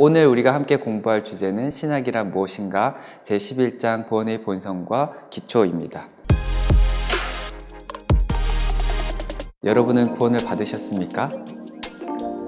오늘 우리가 함께 공부할 주제는 신학이란 무엇인가 제11장 구원의 본성과 기초입니다. 여러분은 구원을 받으셨습니까?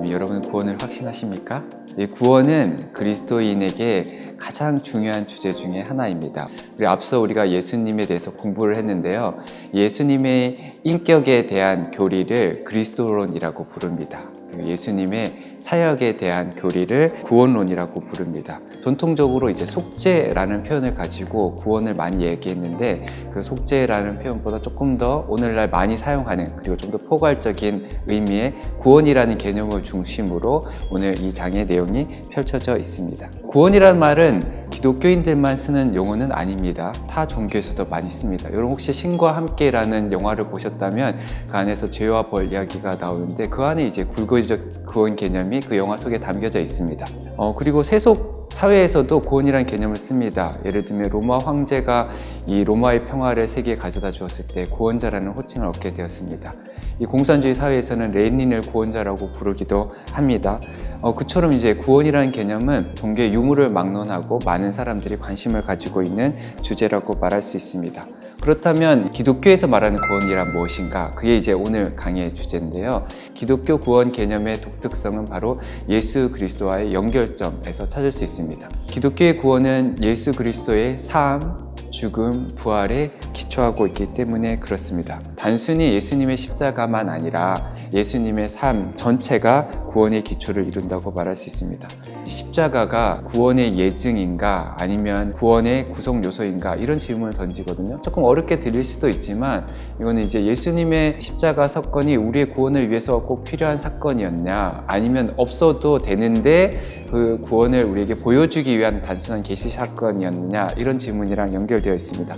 여러분은 구원을 확신하십니까? 이 구원은 그리스도인에게 가장 중요한 주제 중에 하나입니다. 우리 앞서 우리가 예수님에 대해서 공부를 했는데요. 예수님의 인격에 대한 교리를 그리스도론이라고 부릅니다. 예수님의 사역에 대한 교리를 구원론이라고 부릅니다. 전통적으로 이제 속죄라는 표현을 가지고 구원을 많이 얘기했는데 그 속죄라는 표현보다 조금 더 오늘날 많이 사용하는 그리고 좀 더 포괄적인 의미의 구원이라는 개념을 중심으로 오늘 이 장의 내용이 펼쳐져 있습니다. 구원이라는 말은 기독교인들만 쓰는 용어는 아닙니다. 타 종교에서도 많이 씁니다. 여러분 혹시 신과 함께라는 영화를 보셨다면 그 안에서 죄와 벌 이야기가 나오는데 그 안에 이제 굴 고의적 구원 개념이 그 영화 속에 담겨져 있습니다. 어, 그리고 세속 사회에서도 구원이라는 개념을 씁니다. 예를 들면 로마 황제가 이 로마의 평화를 세계에 가져다 주었을 때 구원자라는 호칭을 얻게 되었습니다. 이 공산주의 사회에서는 레닌을 구원자라고 부르기도 합니다. 어, 그처럼 이제 구원이라는 개념은 종교의 유무를 막론하고 많은 사람들이 관심을 가지고 있는 주제라고 말할 수 있습니다. 그렇다면 기독교에서 말하는 구원이란 무엇인가? 그게 이제 오늘 강의의 주제인데요. 기독교 구원 개념의 독특성은 바로 예수 그리스도와의 연결점에서 찾을 수 있습니다. 기독교의 구원은 예수 그리스도의 삶, 죽음, 부활에 기초하고 있기 때문에 그렇습니다. 단순히 예수님의 십자가만 아니라 예수님의 삶 전체가 구원의 기초를 이룬다고 말할 수 있습니다. 십자가가 구원의 예증인가 아니면 구원의 구성 요소인가 이런 질문을 던지거든요. 조금 어렵게 들릴 수도 있지만 이거는 이제 예수님의 십자가 사건이 우리의 구원을 위해서 꼭 필요한 사건이었냐 아니면 없어도 되는데 그 구원을 우리에게 보여주기 위한 단순한 계시 사건이었느냐 이런 질문이랑 연결되어 있습니다.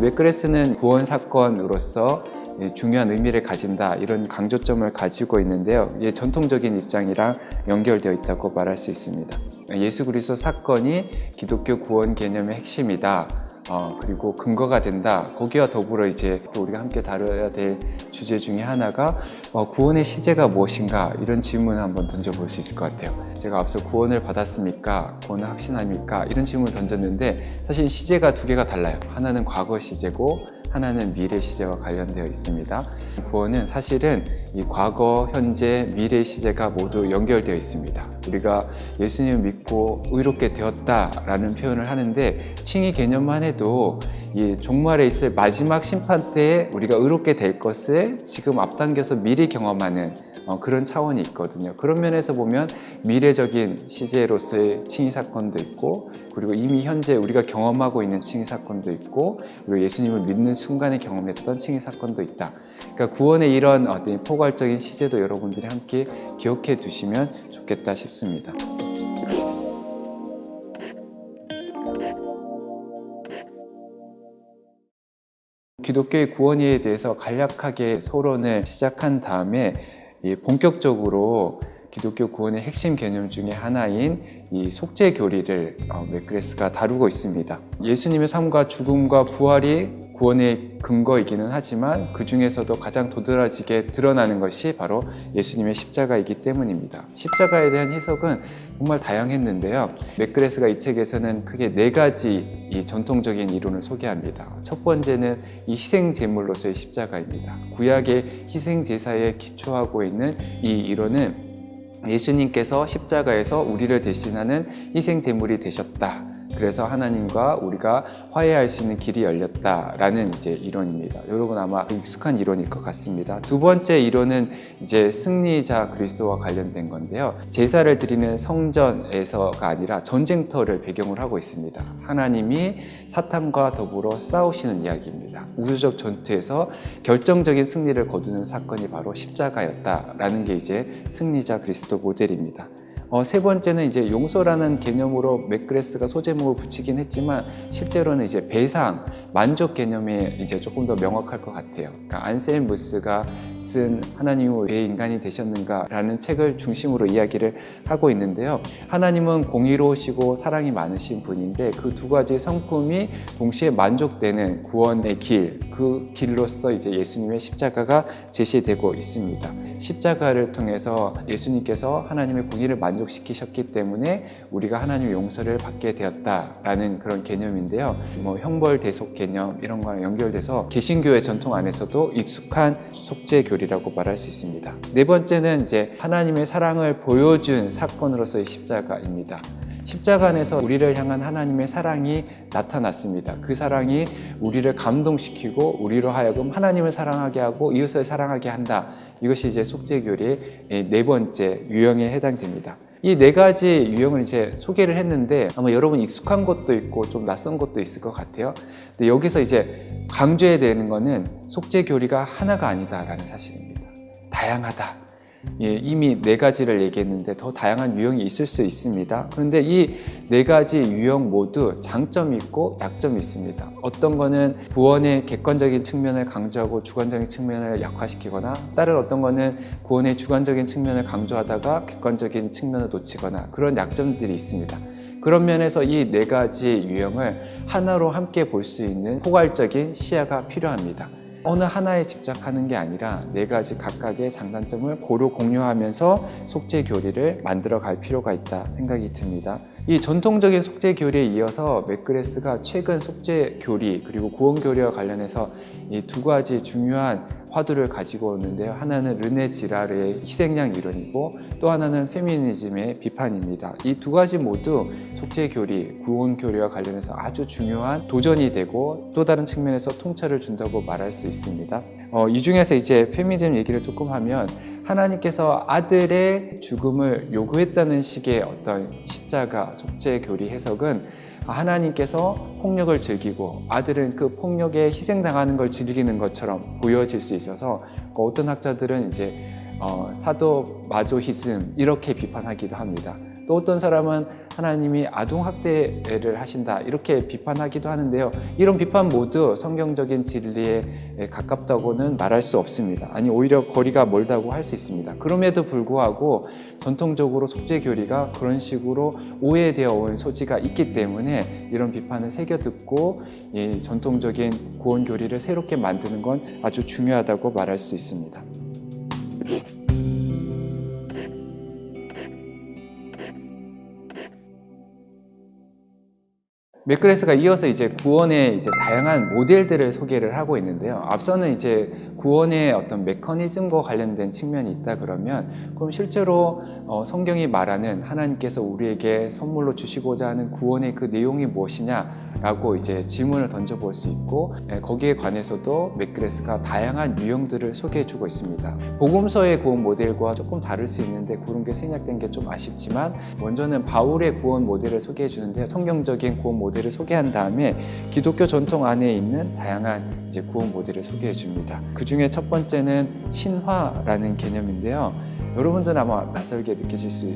맥그레스는 구원 사건으로서 중요한 의미를 가진다 이런 강조점을 가지고 있는데요. 전통적인 입장이랑 연결되어 있다고 말할 수 있습니다. 예수 그리스도 사건이 기독교 구원 개념의 핵심이다. 어, 그리고 근거가 된다. 거기와 더불어 이제 또 우리가 함께 다뤄야 될 주제 중에 하나가 어, 구원의 시제가 무엇인가 이런 질문을 한번 던져볼 수 있을 것 같아요. 제가 앞서 구원을 받았습니까? 구원을 확신합니까? 이런 질문을 던졌는데 사실 시제가 두 개가 달라요. 하나는 과거 시제고 하나는 미래 시제와 관련되어 있습니다. 구원은 사실은 이 과거, 현재, 미래 시제가 모두 연결되어 있습니다. 우리가 예수님을 믿고 의롭게 되었다라는 표현을 하는데 칭의 개념만 해도 이 종말에 있을 마지막 심판 때에 우리가 의롭게 될 것을 지금 앞당겨서 미리 경험하는 어, 그런 차원이 있거든요. 그런 면에서 보면 미래적인 시제로서의 칭의 사건도 있고, 그리고 이미 현재 우리가 경험하고 있는 칭의 사건도 있고, 그리고 예수님을 믿는 순간에 경험했던 칭의 사건도 있다. 그러니까 구원의 이런 어떤 포괄적인 시제도 여러분들이 함께 기억해 두시면 좋겠다 싶습니다. 기독교의 구원에 대해서 간략하게 서론을 시작한 다음에 본격적으로 기독교 구원의 핵심 개념 중에 하나인 이 속죄 교리를 어, 맥그레스가 다루고 있습니다. 예수님의 삶과 죽음과 부활이 구원의 근거이기는 하지만 그 중에서도 가장 도드라지게 드러나는 것이 바로 예수님의 십자가이기 때문입니다. 십자가에 대한 해석은 정말 다양했는데요. 맥그레스가 이 책에서는 크게 네 가지 이 전통적인 이론을 소개합니다. 첫 번째는 이 희생 제물로서의 십자가입니다. 구약의 희생 제사에 기초하고 있는 이 이론은 예수님께서 십자가에서 우리를 대신하는 희생 제물이 되셨다. 그래서 하나님과 우리가 화해할 수 있는 길이 열렸다라는 이제 이론입니다. 여러분 아마 익숙한 이론일 것 같습니다. 두 번째 이론은 이제 승리자 그리스도와 관련된 건데요. 제사를 드리는 성전에서가 아니라 전쟁터를 배경으로 하고 있습니다. 하나님이 사탄과 더불어 싸우시는 이야기입니다. 우주적 전투에서 결정적인 승리를 거두는 사건이 바로 십자가였다라는 게 이제 승리자 그리스도 모델입니다. 어, 세 번째는 이제 용서라는 개념으로 맥그레스가 소제목을 붙이긴 했지만 실제로는 이제 배상, 만족 개념이 이제 조금 더 명확할 것 같아요. 그러니까 안셀 무스가 쓴 하나님은 왜 인간이 되셨는가라는 책을 중심으로 이야기를 하고 있는데요. 하나님은 공의로우시고 사랑이 많으신 분인데 그 두 가지 성품이 동시에 만족되는 구원의 길, 그 길로서 이제 예수님의 십자가가 제시되고 있습니다. 십자가를 통해서 예수님께서 하나님의 공의를 만족 만족시키셨기 때문에 우리가 하나님의 용서를 받게 되었다라는 그런 개념인데요. 뭐 형벌 대속 개념 이런 거랑 연결돼서 개신교의 전통 안에서도 익숙한 속죄 교리라고 말할 수 있습니다. 네 번째는 이제 하나님의 사랑을 보여준 사건으로서의 십자가입니다. 십자가 안에서 우리를 향한 하나님의 사랑이 나타났습니다. 그 사랑이 우리를 감동시키고 우리로 하여금 하나님을 사랑하게 하고 이웃을 사랑하게 한다. 이것이 이제 속죄교리의 네 번째 유형에 해당됩니다. 이 네 가지 유형을 이제 소개를 했는데 아마 여러분 익숙한 것도 있고 좀 낯선 것도 있을 것 같아요. 근데 여기서 이제 강조해야 되는 거는 속죄 교리가 하나가 아니다라는 사실입니다. 다양하다. 예, 이미 네 가지를 얘기했는데 더 다양한 유형이 있을 수 있습니다. 그런데 이 네 가지 유형 모두 장점이 있고 약점이 있습니다. 어떤 거는 구원의 객관적인 측면을 강조하고 주관적인 측면을 약화시키거나 다른 어떤 거는 구원의 주관적인 측면을 강조하다가 객관적인 측면을 놓치거나 그런 약점들이 있습니다. 그런 면에서 이 네 가지 유형을 하나로 함께 볼 수 있는 포괄적인 시야가 필요합니다. 어느 하나에 집착하는 게 아니라 네 가지 각각의 장단점을 고루 공유하면서 속죄 교리를 만들어 갈 필요가 있다 생각이 듭니다. 이 전통적인 속죄 교리에 이어서 맥그레스가 최근 속죄 교리 그리고 구원 교리와 관련해서 이 두 가지 중요한 화두를 가지고 오는데요. 하나는 르네 지라르의 희생양 이론이고 또 하나는 페미니즘의 비판입니다. 이 두 가지 모두 속죄 교리, 구원 교리와 관련해서 아주 중요한 도전이 되고 또 다른 측면에서 통찰을 준다고 말할 수 있습니다. 어, 이 중에서 이제 페미니즘 얘기를 조금 하면 하나님께서 아들의 죽음을 요구했다는 식의 어떤 십자가 속죄 교리 해석은 하나님께서 폭력을 즐기고 아들은 그 폭력에 희생당하는 걸 즐기는 것처럼 보여질 수 있어서 그 어떤 학자들은 이제 어, 사도 마조히즘 이렇게 비판하기도 합니다. 또 어떤 사람은 하나님이 아동 학대를 하신다 이렇게 비판하기도 하는데요. 이런 비판 모두 성경적인 진리에 가깝다고는 말할 수 없습니다. 아니 오히려 거리가 멀다고 할 수 있습니다. 그럼에도 불구하고 전통적으로 속죄 교리가 그런 식으로 오해되어 온 소지가 있기 때문에 이런 비판을 새겨 듣고 이 전통적인 구원 교리를 새롭게 만드는 건 아주 중요하다고 말할 수 있습니다. 맥그레스가 이어서 이제 구원의 이제 다양한 모델들을 소개를 하고 있는데요. 앞서는 이제 구원의 어떤 메커니즘과 관련된 측면이 있다 그러면 그럼 실제로 어, 성경이 말하는 하나님께서 우리에게 선물로 주시고자 하는 구원의 그 내용이 무엇이냐라고 이제 질문을 던져볼 수 있고 예, 거기에 관해서도 맥그레스가 다양한 유형들을 소개해주고 있습니다. 복음서의 구원 모델과 조금 다를 수 있는데 그런 게 생략된 게 좀 아쉽지만 먼저는 바울의 구원 모델을 소개해 주는데 성경적인 구원 모델 을 소개한 다음에 기독교 전통 안에 있는 다양한 이제 구원 모델을 소개해 줍니다. 그 중에 첫 번째는 신화라는 개념인데요. 여러분들은 아마 낯설게 느끼실 수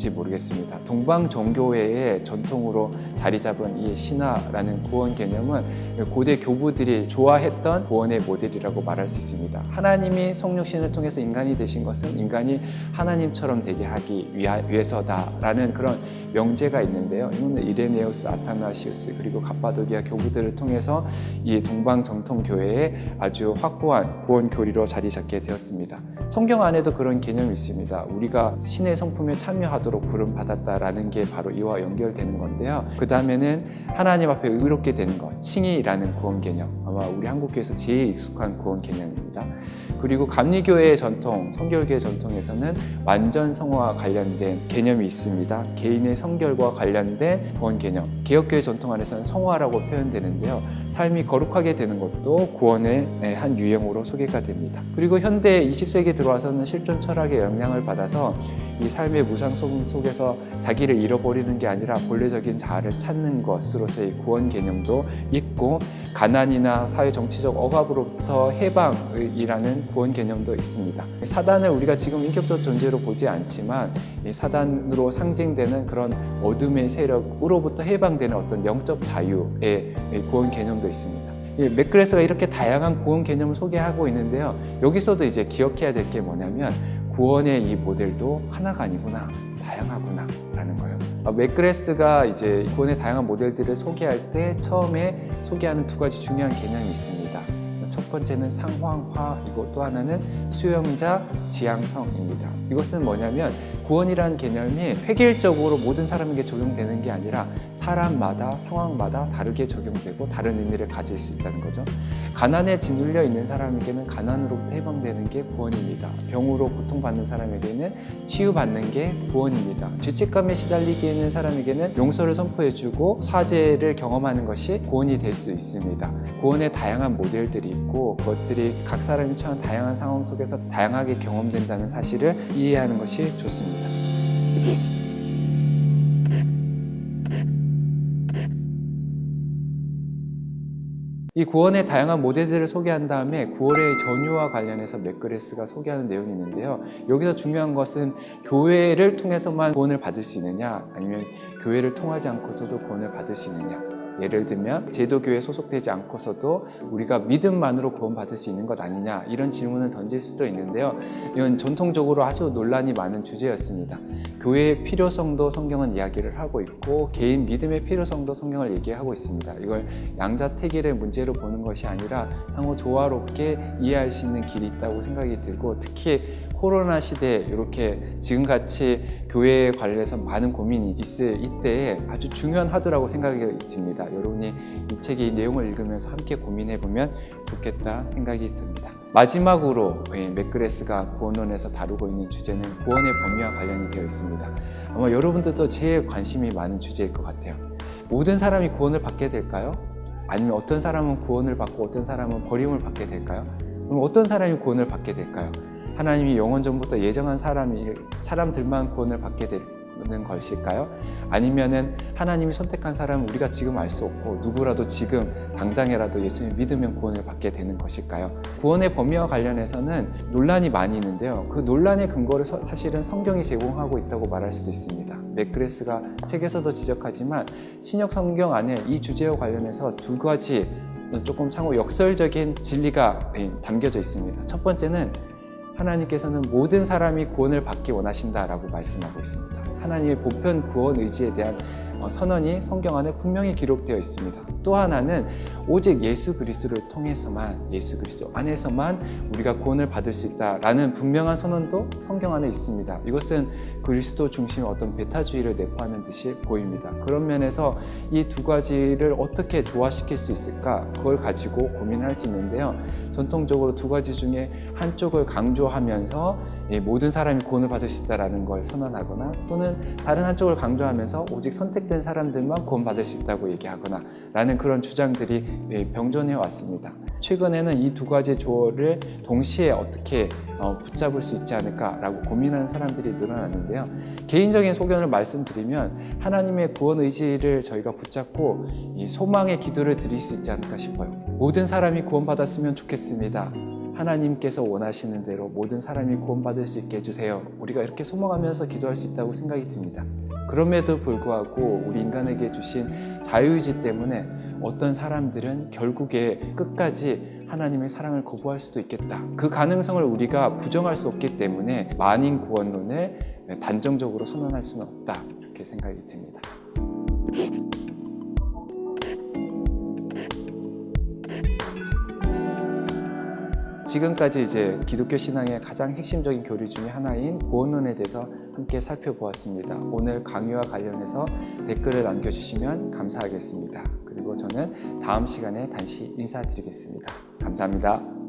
있을지 모르겠습니다. 동방 종교회의 전통으로 자리 잡은 이 신화라는 구원 개념은 고대 교부들이 좋아했던 구원의 모델이라고 말할 수 있습니다. 하나님이 성육신을 통해서 인간이 되신 것은 인간이 하나님처럼 되게 하기 위해서다라는 그런 명제가 있는데요. 이거는 이레네우스, 아타나시우스 그리고 갑바도기아 교부들을 통해서 이 동방 정통 교회에 아주 확고한 구원 교리로 자리 잡게 되었습니다. 성경 안에도 그런 개념이 있습니다. 우리가 신의 성품에 참여하도록 부름 받았다라는 게 바로 이와 연결되는 건데요. 그 다음에는 하나님 앞에 의롭게 되는 것, 칭의라는 구원 개념. 아마 우리 한국교회에서 제일 익숙한 구원 개념입니다. 그리고 감리교회의 전통, 성결교의 전통에서는 완전 성화와 관련된 개념이 있습니다. 개인의 성결과 관련된 구원 개념. 개혁교회 전통 안에서는 성화라고 표현되는데요. 삶이 거룩하게 되는 것도 구원의 한 유형으로 소개가 됩니다. 그리고 현대 20세기 들어와서는 실존 철학의 영향을 받아서 이 삶의 무상 속에 서 자기를 잃어버리는 게 아니라 본래적인 자아를 찾는 것으로서의 구원 개념도 있고 가난이나 사회 정치적 억압으로부터 해방이라는 구원 개념도 있습니다. 사단을 우리가 지금 인격적 존재로 보지 않지만 사단으로 상징되는 그런 어둠의 세력으로부터 해방되는 어떤 영적 자유의 구원 개념도 있습니다. 맥그레스가 이렇게 다양한 구원 개념을 소개하고 있는데요. 여기서도 이제 기억해야 될 게 뭐냐면 구원의 이 모델도 하나가 아니구나, 다양하구나 라는 거예요. 맥그레스가 이제 구원의 다양한 모델들을 소개할 때 처음에 소개하는 두 가지 중요한 개념이 있습니다. 첫첫 번째는 상황화이고 또 하나는 수용자 지향성입니다. 이것은 뭐냐면 구원이라는 개념이 획일적으로 모든 사람에게 적용되는 게 아니라 사람마다 상황마다 다르게 적용되고 다른 의미를 가질 수 있다는 거죠. 가난에 짓눌려 있는 사람에게는 가난으로부터 해방되는 게 구원입니다. 병으로 고통받는 사람에게는 치유받는 게 구원입니다. 죄책감에 시달리게 있는 사람에게는 용서를 선포해주고 사죄를 경험하는 것이 구원이 될 수 있습니다. 구원의 다양한 모델들이 있고 그것들이 각 사람이 처한 다양한 상황 속에서 다양하게 경험된다는 사실을 이해하는 것이 좋습니다. 이 구원의 다양한 모델들을 소개한 다음에 구원의 전유와 관련해서 맥그레스가 소개하는 내용이 있는데요. 여기서 중요한 것은 교회를 통해서만 구원을 받을 수 있느냐, 아니면 교회를 통하지 않고서도 구원을 받을 수 있느냐. 예를 들면 제도교에 소속되지 않고서도 우리가 믿음만으로 구원받을 수 있는 것 아니냐 이런 질문을 던질 수도 있는데요. 이건 전통적으로 아주 논란이 많은 주제였습니다. 교회의 필요성도 성경은 이야기를 하고 있고 개인 믿음의 필요성도 성경을 얘기하고 있습니다. 이걸 양자택일의 문제로 보는 것이 아니라 상호 조화롭게 이해할 수 있는 길이 있다고 생각이 들고 특히 코로나 시대에 이렇게 지금 같이 교회에 관련해서 많은 고민이 있을 이때에 아주 중요한 하드라고 생각이 듭니다. 여러분이 이 책의 이 내용을 읽으면서 함께 고민해 보면 좋겠다 생각이 듭니다. 마지막으로 예, 맥그레스가 구원론에서 다루고 있는 주제는 구원의 범위와 관련이 되어 있습니다. 아마 여러분들도 제일 관심이 많은 주제일 것 같아요. 모든 사람이 구원을 받게 될까요? 아니면 어떤 사람은 구원을 받고 어떤 사람은 버림을 받게 될까요? 그럼 어떤 사람이 구원을 받게 될까요? 하나님이 영원 전부터 예정한 사람이 사람들만 구원을 받게 되는 것일까요? 아니면은 하나님이 선택한 사람은 우리가 지금 알 수 없고 누구라도 지금 당장이라도 예수님 믿으면 구원을 받게 되는 것일까요? 구원의 범위와 관련해서는 논란이 많이 있는데요. 그 논란의 근거를 서- 사실은 성경이 제공하고 있다고 말할 수도 있습니다. 맥그레스가 책에서도 지적하지만 신약 성경 안에 이 주제와 관련해서 두 가지 조금 상호 역설적인 진리가 예, 담겨져 있습니다. 첫 번째는 하나님께서는 모든 사람이 구원을 받기 원하신다라고 말씀하고 있습니다. 하나님의 보편 구원 의지에 대한 어, 선언이 성경 안에 분명히 기록되어 있습니다. 또 하나는 오직 예수 그리스도를 통해서만 예수 그리스도 안에서만 우리가 구원을 받을 수 있다라는 분명한 선언도 성경 안에 있습니다. 이것은 그리스도 중심의 어떤 베타주의를 내포하는 듯이 보입니다. 그런 면에서 이 두 가지를 어떻게 조화시킬 수 있을까 그걸 가지고 고민할 수 있는데요. 전통적으로 두 가지 중에 한쪽을 강조하면서 이 모든 사람이 구원을 받을 수 있다라는 걸 선언하거나 또는 다른 한쪽을 강조하면서 오직 선택 된 사람들만 구원받을 수 있다고 얘기하거나 라는 그런 주장들이 예, 병존해 왔습니다. 최근에는 이 두 가지 조어를 동시에 어떻게 어, 붙잡을 수 있지 않을까라고 고민하는 사람들이 늘어났는데요. 개인적인 소견을 말씀드리면 하나님의 구원 의지를 저희가 붙잡고 이 소망의 기도를 드릴 수 있지 않을까 싶어요. 모든 사람이 구원받았으면 좋겠습니다. 하나님께서 원하시는 대로 모든 사람이 구원받을 수 있게 해주세요. 우리가 이렇게 소망하면서 기도할 수 있다고 생각이 듭니다. 그럼에도 불구하고 우리 인간에게 주신 자유의지 때문에 어떤 사람들은 결국에 끝까지 하나님의 사랑을 거부할 수도 있겠다. 그 가능성을 우리가 부정할 수 없기 때문에 만인 구원론을 단정적으로 선언할 수는 없다. 이렇게 생각이 듭니다. 지금까지 이제 기독교 신앙의 가장 핵심적인 교리 중에 하나인 구원론에 대해서 함께 살펴보았습니다. 오늘 강의와 관련해서 댓글을 남겨주시면 감사하겠습니다. 그리고 저는 다음 시간에 다시 인사드리겠습니다. 감사합니다.